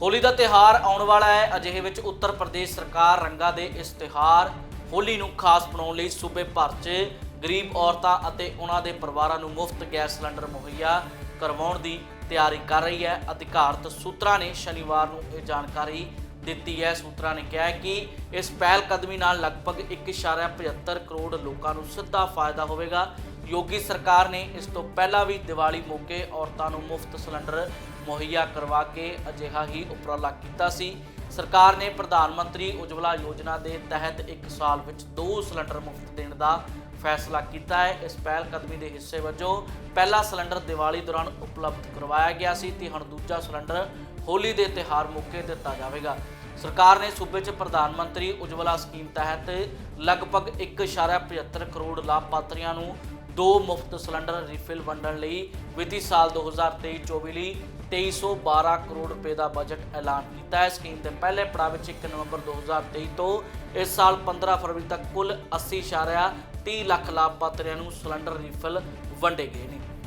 ਹੋਲੀ ਦਾ ਤਿਹਾਰ ਆਉਣ ਵਾਲਾ ਹੈ। ਅਜਿਹੇ ਵਿੱਚ ਉੱਤਰ ਪ੍ਰਦੇਸ਼ ਸਰਕਾਰ ਰੰਗਾਂ ਦੇ ਇਸ ਤਿਹਾਰ ਹੋਲੀ ਨੂੰ ਖਾਸ ਬਣਾਉਣ ਲਈ ਸੂਬੇ ਭਰ 'ਚ ਗਰੀਬ ਔਰਤਾਂ ਅਤੇ ਉਹਨਾਂ ਦੇ ਪਰਿਵਾਰਾਂ ਨੂੰ ਮੁਫਤ ਗੈਸ ਸਿਲੰਡਰ ਮੁਹੱਈਆ ਕਰਵਾਉਣ ਦੀ ਤਿਆਰੀ ਕਰ ਰਹੀ ਹੈ। ਅਧਿਕਾਰਤ ਸੂਤਰਾਂ ਨੇ ਸ਼ਨੀਵਾਰ ਨੂੰ ਇਹ ਜਾਣਕਾਰੀ ਦਿੱਤੀ ਹੈ। ਸੂਤਰਾਂ ਨੇ ਕਿਹਾ ਕਿ ਇਸ ਪਹਿਲ ਕਦਮੀ ਨਾਲ ਲਗਭਗ 1.75 ਕਰੋੜ ਲੋਕਾਂ ਨੂੰ ਸਿੱਧਾ ਫਾਇਦਾ ਹੋਵੇਗਾ। ਯੋਗੀ ਸਰਕਾਰ ਨੇ ਇਸ ਤੋਂ ਪਹਿਲਾਂ ਵੀ ਦੀਵਾਲੀ ਮੌਕੇ ਔਰਤਾਂ ਨੂੰ ਮੁਫਤ ਸਿਲੰਡਰ ਮੁਹੱਈਆ ਕਰਵਾ ਕੇ ਅਜਿਹਾ ਹੀ ਉਪਰਾਲਾ ਕੀਤਾ ਸੀ। ਸਰਕਾਰ ਨੇ ਪ੍ਰਧਾਨ ਮੰਤਰੀ ਉਜਵਲਾ ਯੋਜਨਾ ਦੇ ਤਹਿਤ 1 ਸਾਲ ਵਿੱਚ ਦੋ ਸਿਲੰਡਰ ਮੁਫਤ ਦੇਣ ਦਾ ਫੈਸਲਾ ਕੀਤਾ ਹੈ। ਇਸ ਪਹਿਲ ਕਦਮੀ ਦੇ ਹਿੱਸੇ ਵਜੋਂ ਪਹਿਲਾ ਸਿਲੰਡਰ ਦੀਵਾਲੀ ਦੌਰਾਨ ਉਪਲਬਧ ਕਰਵਾਇਆ ਗਿਆ ਸੀ ਤੇ ਹੁਣ ਦੂਜਾ ਸਿਲੰਡਰ ਹੋਲੀ ਦੇ ਤਿਉਹਾਰ ਮੌਕੇ ਦਿੱਤਾ ਜਾਵੇਗਾ। ਸਰਕਾਰ ਨੇ ਸੂਬੇ 'ਚ ਪ੍ਰਧਾਨ ਮੰਤਰੀ ਉਜਵਲਾ ਸਕੀਮ ਤਹਿਤ ਲਗਭਗ 1.75 ਕਰੋੜ ਲਾਭਪਾਤਰੀਆਂ ਨੂੰ ਦੋ ਮੁਫਤ ਸਿਲੰਡਰ ਰੀਫਿਲ ਵੰਡਣ ਲਈ ਵਿੱਤੀ ਸਾਲ 2023-24 ਲਈ 2312 ਕਰੋੜ ਰੁਪਏ ਦਾ ਬਜਟ ਐਲਾਨ ਕੀਤਾ। ਹੈ ਸਕੀਮ ਦੇ ਪਹਿਲੇ ਪੜਾਅ ਵਿੱਚ 1 ਨਵੰਬਰ 2023 ਤੋਂ ਇਸ ਸਾਲ 15 ਫਰਵਰੀ ਤੱਕ ਕੁੱਲ 80.30 ਲੱਖ ਲਾਭਪਾਤਰੀਆਂ ਨੂੰ ਸਿਲੰਡਰ ਰੀਫਿਲ ਵੰਡੇ ਗਏ ਨੇ।